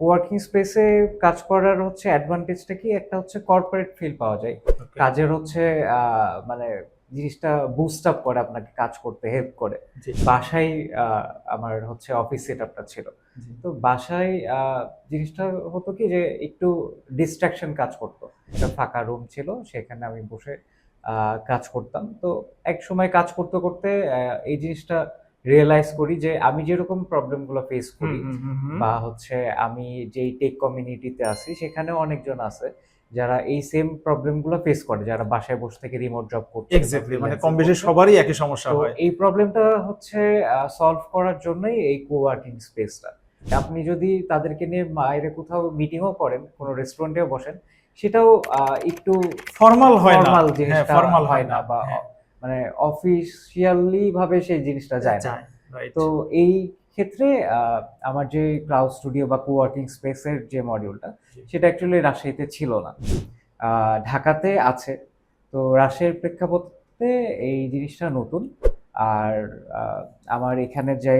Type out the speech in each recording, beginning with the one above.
Coworking স্পেসে কাজ করার হচ্ছে অ্যাডভান্টেজটা কি? একটা হচ্ছে কর্পোরেট ফিল পাওয়া যায়। কাজের হচ্ছে আহ, মানে জিনিসটা বুস্ট আপ করে আপনাকে কাজ করতে হেল্প করে। বাসায় আমার হচ্ছে অফিস সেট আপটা ছিল তো বাসায় আহ, জিনিসটা হতো কি যে একটু ডিস্ট্রাকশন কাজ করতো। একটা ফাঁকা রুম ছিল সেখানে আমি বসে আহ, কাজ করতাম। তো এক সময় কাজ করতে করতে এই জিনিসটা রিয়েলাইজ করি যে আমি যেরকম প্রবলেমগুলো ফেস করি। বা হচ্ছে আমি যেই টেক কমিউনিটিতে আছি সেখানেও অনেকজন আছে যারা এই সেম প্রবলেমগুলো ফেস করে যারা বাসায় বসে থেকে রিমোট জব করছে এক্স্যাক্টলি মানে কম বেশি সবারই একই সমস্যা হয়। এই প্রবলেমটা হচ্ছে সলভ করার জন্যই এই কোওয়ার্কিং স্পেসটা আপনি যদি তাদেরকে নিয়ে বাইরে কোথাও মিটিংও করেন কোনো রেস্টুরেন্টেও বসেন সেটাও একটু ফর্মাল হয় না। ফর্মাল হ্যাঁ হয় না বা হ্যাঁ, মানে অফিসিয়ালি ভাবে সেই জিনিসটা যায় না। তো এই ক্ষেত্রে আমার যে ক্লাউড স্টুডিও বা কোওয়ার্কিং স্পেসের যে মডিউলটা সেটা অ্যাকচুয়ালি রাজশাহীতে ছিল না। ঢাকাতে আছে। তো রাজশাহীর প্রেক্ষাপটে এই জিনিসটা নতুন। আর আমার এখানে যে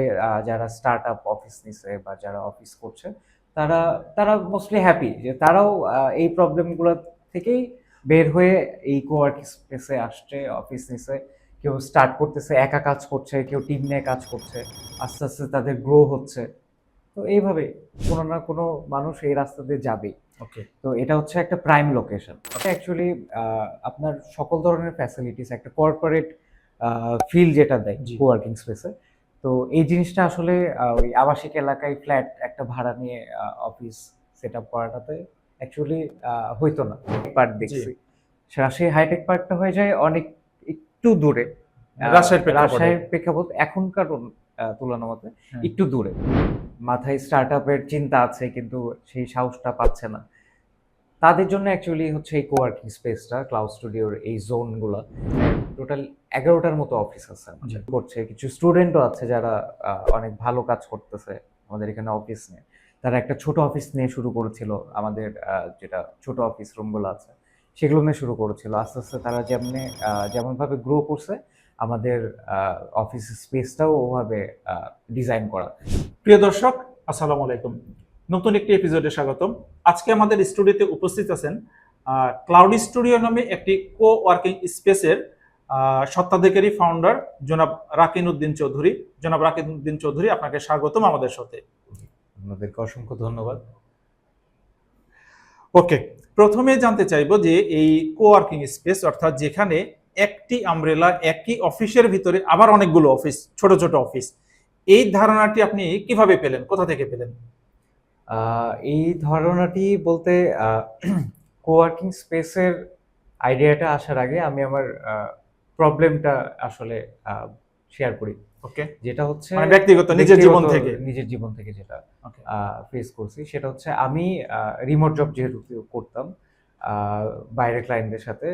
যারা স্টার্ট আপ অফিস নিছে বা যারা অফিস করছে তারা তারা মোস্টলি হ্যাপি যে তারাও এই প্রবলেমগুলো থেকেই বের হয়ে এই কোওয়ার্কিং স্পেসে আসছে অফিস নিছে। কেউ স্টার্ট করতেছে একা কাজ করছে কেউ টিম নিয়ে কাজ করছে আস্তে আস্তে তাদের গ্রো হচ্ছে। তো এইভাবে কোনো না কোনো মানুষ এই রাস্তা দিয়ে যাবেই। ওকে তো এটা হচ্ছে একটা প্রাইম লোকেশন অ্যাকচুয়ালি আপনার সকল ধরনের ফ্যাসিলিটিস একটা কর্পোরেট ফিল যেটা দেয়। কোয়ার্কিং স্পেসে তো এই জিনিসটা আসলে ওই আবাসিক এলাকায় ফ্ল্যাট একটা ভাড়া নিয়ে অফিস সেট আপ করাটাতে অ্যাকচুয়ালি হইতো না। পার্ক দেখছি। রাজশাহী হাইটেক পার্কটা হয়ে যায় অনেক একটু দূরে। রাজশাহীর প্রেক্ষাপট। এখনকার তুলনা মতে হ্যাঁ। একটু দূরে। মাথায় স্টার্ট আপের চিন্তা আছে কিন্তু সেই সাহসটা পাচ্ছে না। তাদের জন্য অ্যাকচুয়ালি হচ্ছে এই কোয়ার্কিং স্পেসটা ক্লাউড স্টুডিওর এই জোনগুলো টোটাল এগারোটার মতো অফিস আছে করছে। কিছু স্টুডেন্টও আছে যারা অনেক ভালো কাজ করতেছে আমাদের এখানে অফিস নিয়ে। তারা একটা ছোট অফিস নিয়ে শুরু করেছিল, আমাদের যেটা ছোট অফিস রুমগুলো আছে, সেগুলো নিয়ে শুরু করেছিল। আস্তে আস্তে তারা যেমনি যেমনভাবে গ্রো করছে, আমাদের অফিস স্পেসটাও ওভাবে ডিজাইন করা। প্রিয় দর্শক, আসসালামু আলাইকুম। নতুন একটি এপিসোডে স্বাগতম। আজকে আমাদের স্টুডিওতে উপস্থিত আছেন ক্লাউড স্টুডিও নামে একটি কো ওয়ার্কিং স্পেসের সত্ত্বাধিকারী ফাউন্ডার জনাব রাকিন উদ্দিন চৌধুরী। জনাব রাকিন উদ্দিন চৌধুরী, আপনাকে স্বাগতম আমাদের সাথে। আপনাদেরকে অসংখ্য ধন্যবাদ। ওকে প্রথমে জানতে চাইব যে এই কোয়ার্কিং স্পেস অর্থাৎ যেখানে একটি আমব্রেলা একই অফিসের ভিতরে আবার অনেকগুলো অফিস ছোট ছোট অফিস এই ধারণাটি আপনি কীভাবে পেলেন? কোথা থেকে পেলেন? এই ধারণাটি বলতে কোয়ার্কিং স্পেসের আইডিয়াটা আসার আগে আমি আমার প্রবলেমটা আসলে শেয়ার করি। ওকে? যেটা হচ্ছে মানে ব্যক্তিগত নিজের জীবন থেকে? নিজের জীবন থেকে যেটা ফেস করছি সেটা হচ্ছে আমি রিমোট জব যেহেতু করতাম ক্লায়েন্টদের সাথে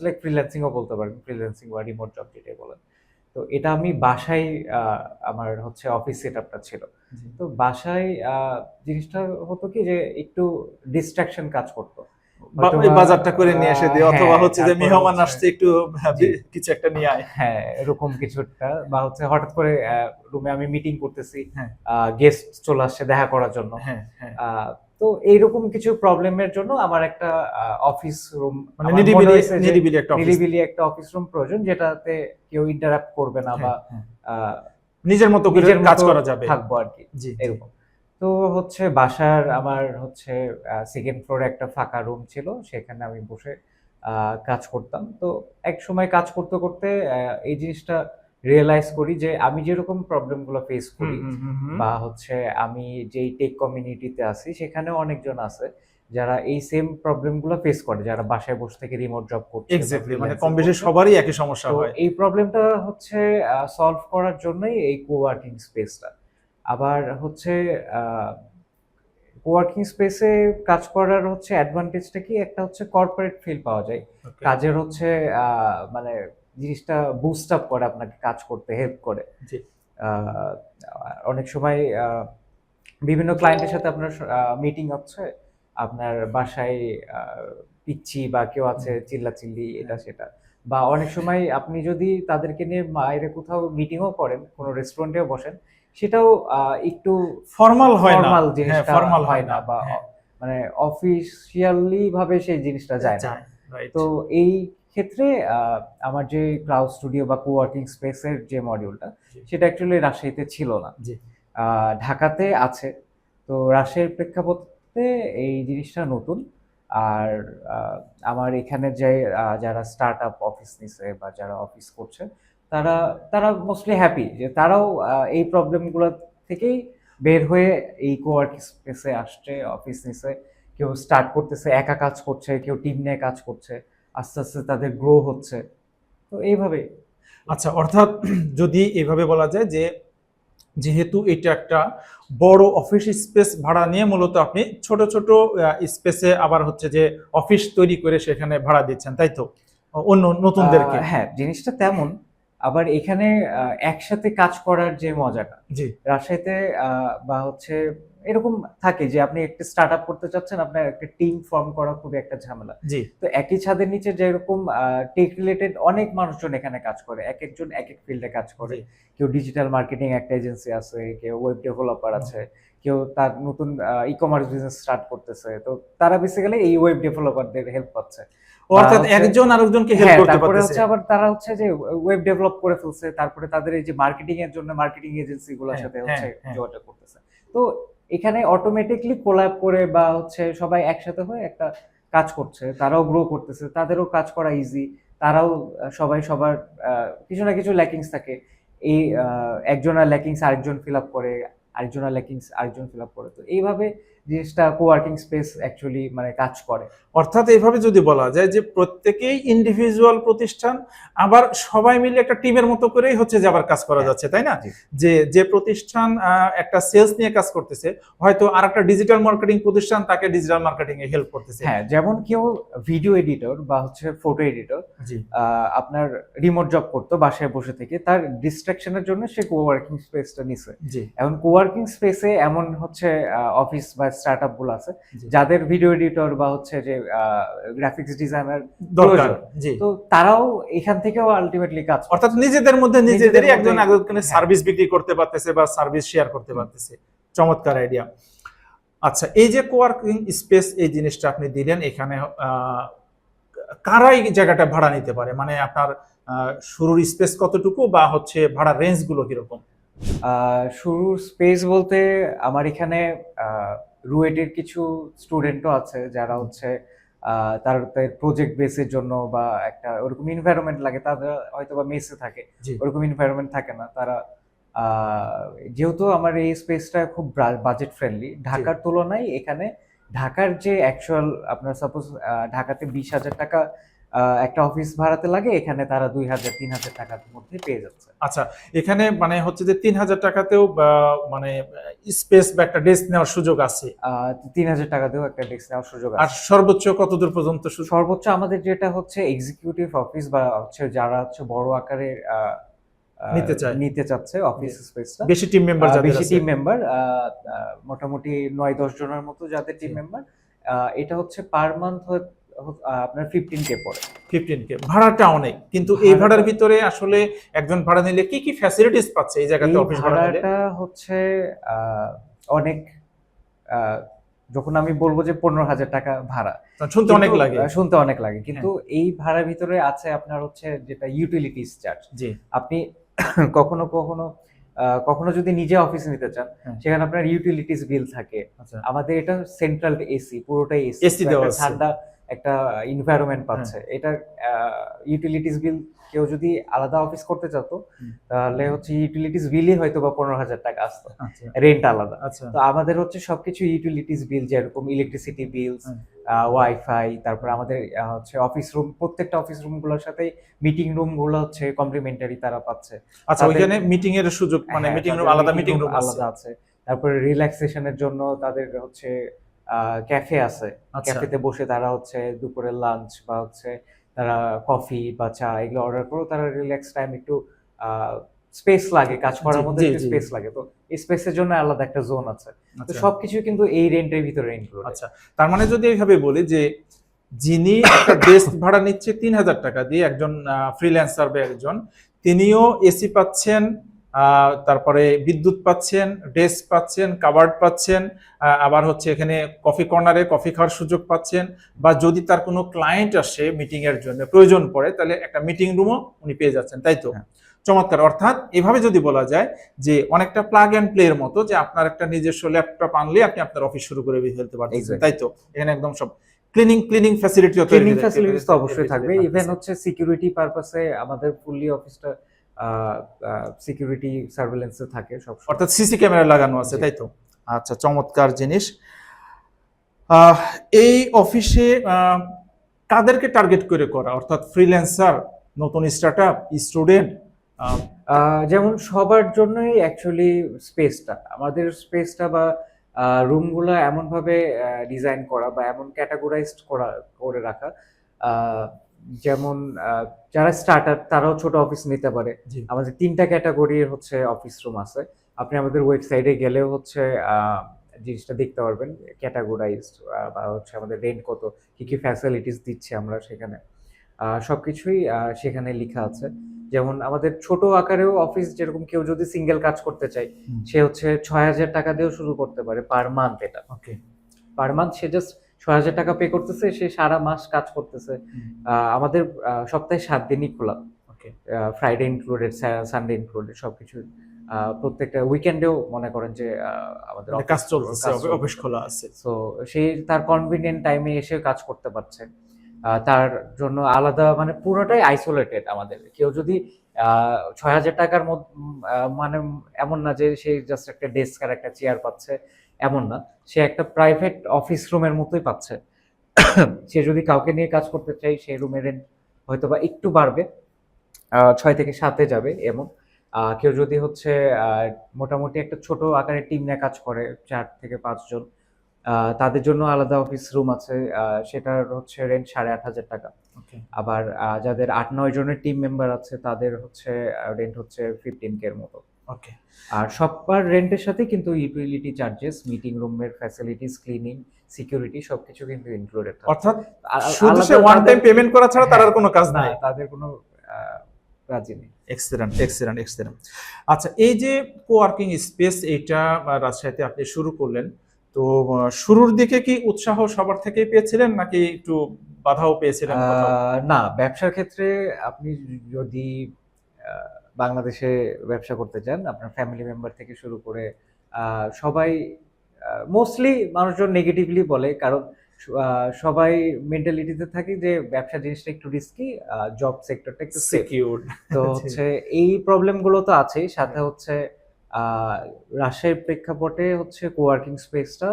লাইক ফ্রিল্যান্সিংও বলতে পারেন ফ্রিল্যান্সিং বা রিমোট জব যেটাই বলেন। তো এটা আমি বাসায় আহ, আমার হচ্ছে অফিস সেট আপটা ছিল তো বাসায় আহ, জিনিসটা হতো কি যে একটু ডিস্ট্রাকশন কাজ করতো। বাজারটা করে নিয়ে এসে দিয়ে আহ, অথবা হ্যাঁ, হচ্ছে যে মেহমান আসছে একটু হ্যাঁ, কিছু একটা নিয়ে আয়। হ্যাঁ এরকম কিছু একটা বা হচ্ছে হঠাৎ করে রুমে আমি মিটিং করতেছি হ্যাঁ। গেস্ট চলে আসছে দেখা করার জন্য। হ্যাঁ হ্যাঁ। তো এইরকম কিছু প্রবলেমের জন্য আমার একটা অফিস রুম মানে নিরিবিলি নিরিবিলি একটা অফিস নিরিবিলি একটা অফিস রুম প্রয়োজন যেটাতে কেউ ইন্টারাপ্ট করবে না বা হ্যাঁ, নিজের মতো করে কাজ করা যাবে। থাকব আর কি। জি। এরকম। তো হচ্ছে বাসার আমার হচ্ছে সেকেন্ড ফ্লোরে একটা ফাঁকা রুম ছিল সেখানে আমি বসে কাজ করতাম। তো এক সময় কাজ করতে করতে এই জিনিসটা রিয়েলাইজ করি যে আমি যেরকম প্রবলেমগুলো ফেস করি। বা হচ্ছে আমি যেই টেক কমিউনিটিতে আছি সেখানেও অনেকজন আছে যারা এই সেম প্রবলেমগুলো ফেস করে যারা বাসায় বসে থেকে রিমোট জব করছে এক্স্যাক্টলি মানে কম বেশি সবারই একই সমস্যা হয়। এই প্রবলেমটা হচ্ছে সলভ করার জন্যই এই কোওয়ার্কিং স্পেসটা আবার হচ্ছে ওয়ার্কিং স্পেসে কাজ করার হচ্ছে অ্যাডভান্টেজটা কি? একটা হচ্ছে কর্পোরেট ফিল পাওয়া যায়। কাজের হচ্ছে মানে জিনিসটা বুস্ট আপ করে আপনাকে কাজ করতে হেল্প করে। অনেক সময় বিভিন্ন ক্লায়েন্টের সাথে আপনার মিটিং হচ্ছে। আপনার বাসায় আহ, পিচ্ছি বা কেউ আছে চিল্লাচিল্লি এটা সেটা। বা অনেক সময় আপনি যদি তাদেরকে নিয়ে বাইরে কোথাও মিটিংও করেন কোনো রেস্টুরেন্টেও বসেন সেটাও একটু ফর্মাল হয় না। ফর্মাল হ্যাঁ জিনিসটা ফর্মাল হয় না বা হ্যাঁ, মানে অফিসিয়ালি ভাবে সেই জিনিসটা যায় না। তো এই ক্ষেত্রে আমার যে ক্লাউড স্টুডিও বা কোওয়ার্কিং স্পেসের যে মডিউলটা সেটা অ্যাকচুয়ালি রাজশাহীতে ছিল না। ঢাকাতে আছে। তো রাজশাহীর প্রেক্ষাপটে এই জিনিসটা নতুন। আর আমার এখানে যে যারা স্টার্ট আপ অফিস নিছে বা যারা অফিস করছে তারা তারা মোস্টলি হ্যাপি যে তারাও এই প্রবলেমগুলো থেকেই বের হয়ে এই কোওয়ার্কিং স্পেসে আসছে অফিস নিছে। কেউ স্টার্ট করতেছে একা কাজ করছে কেউ টিম নিয়ে কাজ করছে আস্তে আস্তে তাদের গ্রো হচ্ছে। তো এইভাবে আচ্ছা অর্থাৎ যদি এভাবে বলা যায় যে যেহেতু এটা একটা বড় অফিস স্পেস ভাড়া নিয়ে মূলত আপনি ছোট ছোট স্পেসে আবার হচ্ছে যে অফিস তৈরি করে সেখানে ভাড়া দিচ্ছেন তাই তো? অন্য নতুনদেরকে। হ্যাঁ জিনিসটা তেমন। আবার এখানে একসাথে কাজ করার যে মজাটা জি। রাজশাহীতে বা হচ্ছে এরকম থাকে যে আপনি একটা স্টার্ট আপ করতে চাচ্ছেন আপনার একটা টিম ফর্ম করা খুবই একটা ঝামেলা। জি। তো একই ছাদের নিচে যেরকম টেক রিলেটেড অনেক মানুষজন এখানে কাজ করে এক একজন এক এক ফিল্ডে কাজ করে। কেউ ডিজিটাল মার্কেটিং একটা এজেন্সি আছে কেউ ওয়েব ডেভেলপার আছে কেউ তার নতুন ই কমার্স বিজনেস স্টার্ট করতেছে। তো তারা বেসিক্যালি এই ওয়েব ডেভেলপারদের হেল্প পাচ্ছে। অর্থাৎ একজন আরেকজনকে হেল্প হ্যাঁ করতে তারপরে পারতেছে। হচ্ছে আবার তারা হচ্ছে যে ওয়েব ডেভেলপ করে ফেলছে তারপরে তাদের এই যে মার্কেটিং এর জন্য মার্কেটিং এজেন্সি গুলোর হ্যাঁ, সাথে হ্যাঁ, হচ্ছে। যোগাযোগ করতেছে। তো এখানে অটোমেটিকলি কোলাব করে বা হচ্ছে সবাই একসাথে হয়ে একটা কাজ করছে তারাও গ্রো করতেছে তাদেরও কাজ করা ইজি তারাও সবাই সবার কিছু না কিছু ল্যাকিংস থাকে। এই একজনের ল্যাকিংস আরেকজন ফিল আপ করে আরেকজনের ল্যাকিংস আরেকজন ফিল আপ করে। তো এইভাবে জিনিসটা কোওয়ার্কিং স্পেস অ্যাকচুয়ালি মানে কাজ করে। অর্থাৎ এইভাবে যদি বলা যায় যে প্রত্যেকেই ইন্ডিভিজুয়াল প্রতিষ্ঠান আবার সবাই মিলে একটা টিমের মতো করেই হচ্ছে যে আবার কাজ করা হ্যাঁ, যাচ্ছে তাই না? যে যে প্রতিষ্ঠান একটা সেলস নিয়ে কাজ করতেছে হয়তো আর একটা ডিজিটাল মার্কেটিং প্রতিষ্ঠান তাকে ডিজিটাল মার্কেটিং এ হেল্প করতেছে। হ্যাঁ যেমন কেউ ভিডিও এডিটর বা হচ্ছে ফটো এডিটর জি। আপনার রিমোট জব করতো বাসায় বসে থেকে তার ডিস্ট্রাকশনের জন্য সে কোওয়ার্কিং স্পেসটা নিছে। জি। এখন কোওয়ার্কিং স্পেসে এমন হচ্ছে অফিস বা স্টার্ট আপগুলো আছে। যাদের ভিডিও এডিটর বা হচ্ছে যে গ্রাফিক্স ডিজাইনার দরকার তো তারাও এখান থেকেও আলটিমেটলি কাজ অর্থাৎ নিজেদের মধ্যে নিজেদেরই নিজেদের একজন মধ্যে- একজনকে হ্যাঁ। সার্ভিস বিক্রি করতে পারতেছে বা সার্ভিস শেয়ার করতে পারতেছে। চমৎকার আইডিয়া আচ্ছা এই যে কোয়ার্কিং স্পেস এই জিনিসটা আপনি দিলেন এখানে কারাই জায়গাটা ভাড়া নিতে পারে? মানে আপনার শুরুর স্পেস কতটুকু বা হচ্ছে ভাড়ার রেঞ্জগুলো কীরকম? আহ, শুরুর স্পেস বলতে আমার এখানে রুয়েটের কিছু স্টুডেন্টও আছে যারা হচ্ছে তার প্রজেক্ট বেসের জন্য বা একটা ওরকম এনভায়রনমেন্ট লাগে তাদের হয়তো বা মেসে থাকে। ওরকম এনভায়রনমেন্ট থাকে না। তারা যেহেতু আমার এই স্পেসটা খুব বাজেট ফ্রেন্ডলি ঢাকার তুলনায় এখানে ঢাকার যে অ্যাকচুয়াল আপনার সাপোজ ঢাকাতে বিশ হাজার টাকা একটা অফিস ভাড়াতে লাগে এখানে তারা দুই হাজার তিন হাজার টাকার মধ্যে পেয়ে যাচ্ছে। আচ্ছা এখানে মানে হচ্ছে যে তিন হাজার টাকাতেও মানে স্পেস বা একটা ডেস্ক নেওয়ার সুযোগ আছে? তিন হাজার টাকাতেও একটা ডেস্ক নেওয়ার সুযোগ আর সর্বোচ্চ কতদূর পর্যন্ত সর্বোচ্চ আমাদের যেটা হচ্ছে এক্সিকিউটিভ অফিস বা হচ্ছে যারা হচ্ছে বড় আকারের নিতে চায়। নিতে চাচ্ছে অফিস স্পেসটা বেশি টিম মেম্বার বেশি টিম মেম্বার মোটামুটি নয় দশ জনের মতো যাদের টিম। মেম্বার এটা হচ্ছে পার মান্থ আপনার ফিফটিন কে পড়ে। ফিফটিন কে ভাড়াটা অনেক কিন্তু এই ভাড়ার ভিতরে আসলে একজন ভাড়া নিলে কি কি ফ্যাসিলিটিস পাচ্ছে এই জায়গাতে অফিস ভাড়াটা হচ্ছে অনেক যখন আমি বলব যে পনেরো হাজার টাকা ভাড়া। শুনতে অনেক লাগে। শুনতে অনেক লাগে। কিন্তু এই ভাড়ার ভিতরে আছে আপনার হচ্ছে যেটা ইউটিলিটিস চার্জ জি। আপনি কখনো কখনো কখনো যদি নিজে অফিস নিতে চান হ্যাঁ। সেখানে আপনার ইউটিলিটিস বিল থাকে। আচ্ছা। আমাদের এটা সেন্ট্রাল এসি পুরোটাই এসি। ঠান্ডা একটা এনভায়রনমেন্ট পাচ্ছে। এটা ইউটিলিটিস বিল কেউ যদি আলাদা অফিস করতে চাতো তাহলে হচ্ছে ইউটিলিটিস বিলই হয়তো বা পনেরো হাজার টাকা আসতো। আচ্ছা। রেন্ট আলাদা। আচ্ছা। তো আমাদের হচ্ছে সবকিছু ইউটিলিটিস বিল যেরকম ইলেকট্রিসিটি বিলস। ওয়াইফাই তারপর আমাদের হচ্ছে অফিস রুম প্রত্যেকটা অফিস রুমগুলোর সাথে মিটিং রুমগুলো হচ্ছে কমপ্লিমেন্টারি তারা পাচ্ছে। আচ্ছা ওইখানে মিটিং এর সুযোগ মানে হ্যাঁ, মিটিং রুম আলাদা মিটিং রুম আলাদা আছে। তারপরে রিল্যাক্সেশনের জন্য তাদের হচ্ছে ক্যাফে আছে। আচ্ছা। ক্যাফেতে বসে তারা হচ্ছে দুপুরের লাঞ্চ বা হচ্ছে তারা কফি বা চা এগুলো অর্ডার করেও তারা রিল্যাক্স টাইম একটু স্পেস লাগে কাজ করার মধ্যে একটু স্পেস লাগে। তো এই স্পেসের জন্য আলাদা একটা জোন আছে। তো আচ্ছা। সবকিছু কিন্তু এই রেন্টের ভিতরে ইনক্লুড আচ্ছা। তার মানে যদি এইভাবে বলি যে যিনি একটা ডেস্ক ভাড়া নিচ্ছে তিন হাজার টাকা দিয়ে একজন ফ্রিল্যান্সার বা একজন তিনিও এসি পাচ্ছেন তারপরে বিদ্যুৎ পাচ্ছেন ডেস্ক পাচ্ছেন কাবার্ড পাচ্ছেন আবার হচ্ছে এখানে কফি কর্নারে কফি খাওয়ার সুযোগ পাচ্ছেন বা যদি তার কোনো ক্লায়েন্ট আসে মিটিং এর জন্য প্রয়োজন পড়ে তাহলে একটা মিটিং রুমও উনি পেয়ে যাচ্ছেন তাই তো? হ্যাঁ। চমৎকার অর্থাৎ এভাবে যদি বলা যায় যে অনেকটা প্লাগ অ্যান্ড প্লে এর মতো যে আপনার একটা নিজস্ব ল্যাপটপ আনলে আপনি আপনার অফিস শুরু করে ফেলতে পারছেন তাই তো? এখানে একদম সব ক্লিনিং ক্লিনিং ফ্যাসিলিটিও ক্লিনিং ফ্যাসিলিটিস তো অবশ্যই থাকবে। ইভেন হচ্ছে সিকিউরিটি পারপাসে আমাদের ফুললি অফিসটা সিকিউরিটি সার্ভেলেন্সে থাকে সব অর্থাৎ সিসি ক্যামেরা লাগানো আছে তাই তো? আচ্ছা চমৎকার জিনিস। এই অফিসে কাদেরকে টার্গেট করে করা? অর্থাৎ ফ্রিল্যান্সার নতুন স্টার্টআপ স্টুডেন্ট যেমন সবার জন্যই অ্যাকচুয়ালি স্পেসটা আমাদের স্পেসটা বা রুমগুলো এমনভাবে ডিজাইন করা বা এমন ক্যাটাগরাইজড করা করে রাখা। যেমন যারা স্টার্টার তারাও ছোট অফিস নিতে পারে। আমাদের তিনটা ক্যাটাগরির হচ্ছে অফিস রুম আছে। আপনি আমাদের ওয়েবসাইটে গেলেও হচ্ছে জিনিসটা দেখতে পারবেন ক্যাটাগরাইজড বা হচ্ছে আমাদের রেন্ট কত কি কি ফ্যাসিলিটিস দিচ্ছে আমরা সেখানে। আহ, সবকিছুই আহ, সেখানে লেখা আছে। যেমন আমাদের ছোট আকারেও অফিস যেরকম কেউ যদি সিঙ্গেল কাজ করতে চায় সে হচ্ছে ছয় হাজার টাকা দিয়েও শুরু করতে পারে পার মান্থ এটা। ওকে পার মান্থ সে জাস্ট ছয় হাজার টাকা পে করতেছে সে সারা মাস কাজ করতেছে। আমাদের সপ্তাহে সাত দিনই খোলা। ফ্রাইডে ইনক্লুডেড সানডে ইনক্লুডেড সবকিছু। প্রত্যেকটা উইকেন্ডেও মনে করেন যে আমাদের মানে কাজ চলছে অফিস খোলা আছে। সো সে তার কনভিনিয়েন্ট টাইমে এসে কাজ করতে পারছে। তার জন্য আলাদা মানে পুরোটাই আইসোলেটেড আমাদের। কেউ যদি ছয় হাজার টাকার মানে এমন না যে সে জাস্ট একটা ডেস্ক আর একটা চেয়ার পাচ্ছে। এমন না। সে একটা প্রাইভেট অফিস রুমের মতোই পাচ্ছে। সে যদি কাউকে নিয়ে কাজ করতে চাই সেই রুমের রেন্ট হয়তো বা একটু বাড়বে। ছয় থেকে সাতে যাবে এবং কেউ যদি হচ্ছে মোটামুটি একটা ছোট আকারের টিম নিয়ে কাজ করে চার থেকে পাঁচজন তাদের জন্য আলাদা অফিস রুম আছে। সেটার হচ্ছে রেন্ট সাড়ে আট হাজার টাকা। আবার যাদের আট নয় জনের টিম মেম্বার আছে তাদের হচ্ছে রেন্ট হচ্ছে ফিফটিন কে এর মতো। ওকে আর সবার রেন্টের সাথে কিন্তু ইউটিলিটি চার্জেস মিটিং রুমের ফ্যাসিলিটিস ক্লিনিং সিকিউরিটি সবকিছু কিন্তু ইনক্লুডেড অর্থাৎ শুধু সে ওয়ান টাইম পেমেন্ট করা ছাড়া তার আর কোনো কাজ নাই। তাদের কোনো কাজই নেই। এক্সিলেন্ট এক্সিলেন্ট এক্সিলেন্ট আচ্ছা এই যে কোয়ার্কিং স্পেস এইটা আহ, রাজশাহীতে আপনি শুরু করলেন তো শুরুর দিকে কি উৎসাহ সবার থেকেই পেয়েছিলেন নাকি একটু বাধাও পেয়েছিলেন না ব্যবসার ক্ষেত্রে আপনি যদি বাংলাদেশে ব্যবসা করতে চান আপনার ফ্যামিলি মেম্বার থেকে শুরু করে সবাই মোস্টলি মানুষজন নেগেটিভলি বলে কারণ সবাই মেন্টালিটিতে থাকে যে ব্যবসা জিনিসটা একটু রিস্কি জব সেক্টরটা একটু Secured. তো হচ্ছে এই প্রবলেমগুলো তো আছেই সাথে হচ্ছে আহ, রাজশাহীর প্রেক্ষাপটে হচ্ছে কোয়ার্কিং স্পেসটা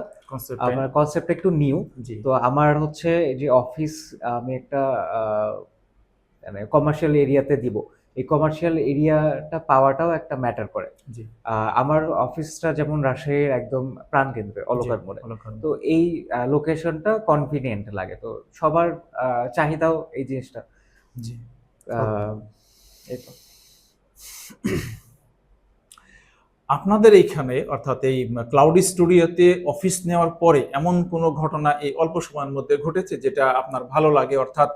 আমার কনসেপ্ট একটু নিউ তো আমার হচ্ছে যে অফিস আমি একটা মানে কমার্শিয়াল এরিয়াতে দিব। এই কমার্শিয়াল এরিয়াটা পাওয়াটাও একটা ম্যাটার করে। আমার অফিসটা যেমন রাজশাহীর একদম প্রাণকেন্দ্রে অলকার মোড়ে। অলকার মোড়ে। তো এই লোকেশনটা কনভিনিয়েন্ট লাগে। তো সবার চাহিদাও এই জিনিসটা। আপনাদের এইখানে অর্থাৎ এই ক্লাউড স্টুডিওতে অফিস নেওয়ার পরে এমন কোনো ঘটনা এই অল্প সময়ের মধ্যে ঘটেছে যেটা আপনার ভালো লাগে? অর্থাৎ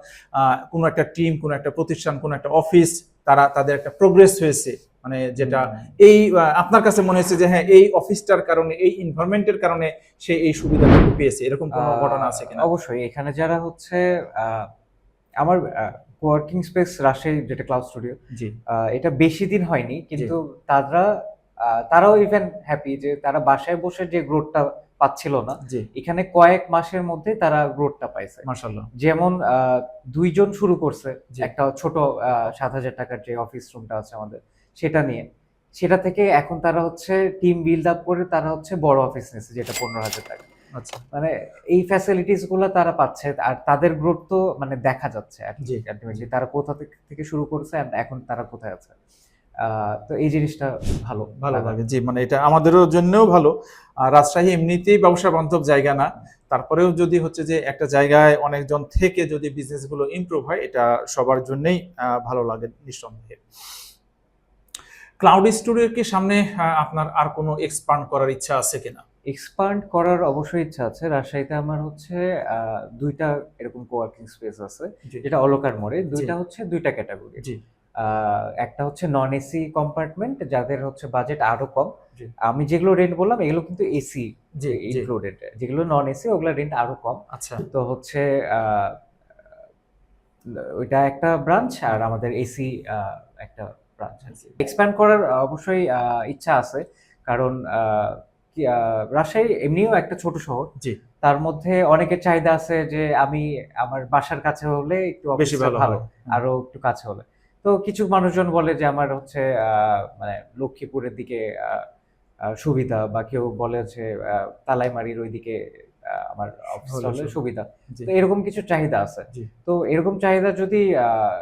কোনো একটা টিম কোনো একটা প্রতিষ্ঠান কোনো একটা অফিস তারা তাদের একটা প্রোগ্রেস হয়েছে। মানে যেটা এই আপনার কাছে মনে হয়েছে যে হ্যাঁ এই অফিসটার কারণে এই এনভায়রনমেন্টের কারণে সে এই সুবিধাটুকু পেয়েছে। এরকম কোনো ঘটনা আছে কিনা? অবশ্যই। এখানে যারা হচ্ছে আমার কোয়ার্কিং স্পেস রাজশাহী যেটা ক্লাউড স্টুডিও জি। এটা বেশি দিন হয়নি কিন্তু তারা তারাও ইভেন হ্যাপি যে তারা বাসায় বসে যে গ্রোথটা পাচ্ছিল না। এখানে কয়েক মাসের মধ্যে তারা গ্রোথটা পাইছে। যেমন দুইজন শুরু করছে। একটা ছোট সাত হাজার টাকার যে অফিস রুমটা আছে আমাদের সেটা নিয়ে। সেটা থেকে এখন তারা হচ্ছে টিম বিল্ড আপ করে তারা হচ্ছে বড় অফিস নিয়েছে যেটা পনেরো হাজার টাকা। আচ্ছা। মানে এই ফ্যাসিলিটিসগুলো তারা পাচ্ছে আর তাদের গ্রোথ তো মানে দেখা যাচ্ছে। তারা কোথা থেকে- শুরু করছে এখন তারা কোথায় আছে? তো এই জিনিসটা ভালো ভালো লাগে। জি মানে এটা আমাদেরও জন্যও ভালো। আর রাজশাহী এমনিতেই ব্যবসা বান্ধব জায়গা না। তারপরেও যদি হচ্ছে যে একটা জায়গায় অনেকজন থেকে যদি বিজনেসগুলো ইমপ্রুভ হয় এটা সবার জন্যই ভালো লাগে নিঃসন্দেহে। ক্লাউড স্টুডিও কি সামনে আপনার আর কোনো এক্সপান্ড করার ইচ্ছা আছে কিনা? এক্সপান্ড করার অবশ্যই ইচ্ছা আছে। রাজশাহীতে আমার হচ্ছে দুইটা এরকম কোয়ার্কিং স্পেস আছে যেটা অলকার মোড়ে। দুইটা হচ্ছে দুইটা ক্যাটাগরি একটা হচ্ছে নন এসি কম্পার্টমেন্ট যাদের হচ্ছে বাজেট আরও কম। আমি যেগুলো রেন্ট বললাম এগুলো কিন্তু এসি ইনক্লুডেড যেগুলো নন এসি ওগুলো রেন্ট আরও কম। আচ্ছা। তো হচ্ছে ওইটা একটা ব্রাঞ্চ আর আমাদের এসি একটা ব্রাঞ্চ এক্সপ্যান্ড করার অবশ্যই ইচ্ছা আছে। কারণ রাজশাহী এমনিও একটা ছোট শহর। জি। তার মধ্যে অনেকের চাহিদা আছে যে আমি আমার বাসার কাছে হলে একটু বেশি ভালো আরও একটু কাছে হলে। তো কিছু মানুষজন বলে যে আমার হচ্ছে মানে লক্ষ্মীপুরের দিকে সুবিধা বা কেউ বলে হচ্ছে তালাইমারির ওইদিকে আমার সুবিধা। তো এরকম কিছু চাহিদা আছে। তো এরকম চাহিদা যদি আহ,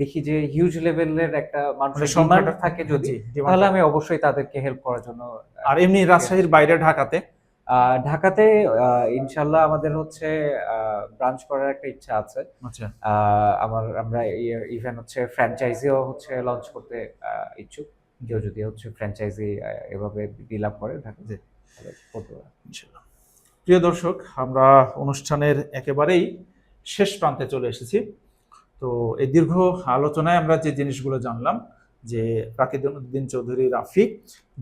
দেখি যে হিউজ লেভেলের একটা মানুষের মানে ডিমান্ড থাকে যদি তাহলে আমি অবশ্যই তাদেরকে হেল্প করার জন্য আর এমনি রাজশাহীর বাইরে ঢাকাতে ঢাকাতে ইনশাল্লাহ আমাদের হচ্ছে ব্রাঞ্চ করার একটা ইচ্ছা আছে আচ্ছা আমার আমরা ইভেন হচ্ছে ফ্র্যাঞ্চাইজিও হচ্ছে লঞ্চ করতে ইচ্ছুক কেউ যদি হচ্ছে ফ্র্যাঞ্চাইজি এভাবে ডিল আপ করে ঢাকা জি। তাহলে করতে পারে। ইনশাল্লাহ। প্রিয় দর্শক আমরা অনুষ্ঠানের একেবারেই শেষ প্রান্তে চলে এসেছি তো এই দীর্ঘ আলোচনায় আমরা যে জিনিসগুলো জানলাম যে রাকিদুদ্দিন চৌধুরী রাফিক,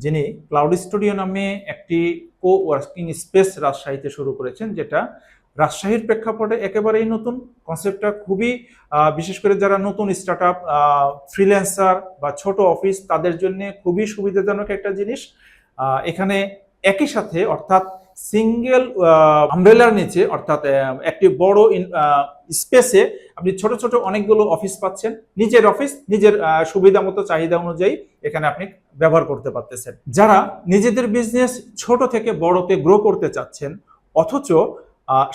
যিনি ক্লাউড স্টুডিও নামে একটি কো ওয়ার্কিং স্পেস রাজশাহীতে শুরু করেছেন, যেটা রাজশাহীর প্রেক্ষাপটে একেবারেই নতুন। কনসেপ্টটা খুবই বিশেষ করে যারা নতুন স্টার্ট আপ ফ্রিল্যান্সার বা ছোট অফিস তাদের জন্য খুবই সুবিধাজনক একটা জিনিস। এখানে একই সাথে, অর্থাৎ সিঙ্গেল আমব্রেলার নিচে, অর্থাৎ একটি বড় স্পেসে আপনি ছোট ছোট অনেকগুলো অফিস পাচ্ছেন। নিজের অফিস নিজের সুবিধা মতো চাহিদা অনুযায়ী এখানে আপনি ব্যবহার করতে পারতেছেন। যারা নিজেদের বিজনেস ছোট থেকে বড়তে গ্রো করতে চাচ্ছেন, অথচ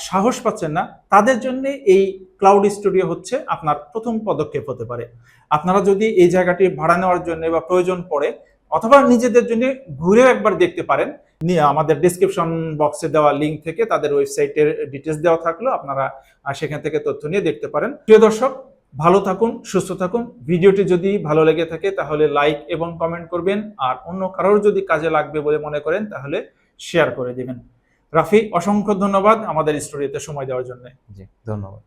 সাহস পাচ্ছেন না, তাদের জন্য এই ক্লাউড স্টুডিও হচ্ছে আপনার প্রথম পদক্ষেপ হতে পারে। আপনারা যদি এই জায়গাটি ভাড়া নেওয়ার জন্য বা প্রয়োজন পড়ে অথবা নিজেদের জন্য ঘুরে একবার দেখতে পারেন। নিয়ে আমাদের ডিসক্রিপশন বক্সে দেওয়া লিঙ্ক থেকে তাদের ওয়েবসাইটের ডিটেলস দেওয়া থাকল, আপনারা সেখান থেকে তথ্য নিয়ে দেখতে পারেন। প্রিয় দর্শক, ভালো থাকুন, সুস্থ থাকুন। ভিডিওটি যদি ভালো লেগে থাকে তাহলে লাইক এবং কমেন্ট করবেন, আর অন্য কারোর যদি কাজে লাগবে বলে মনে করেন তাহলে শেয়ার করে দিবেন। রাফি, অসংখ্য ধন্যবাদ আমাদের স্টুডিওতে সময় দেওয়ার জন্য। জি, ধন্যবাদ।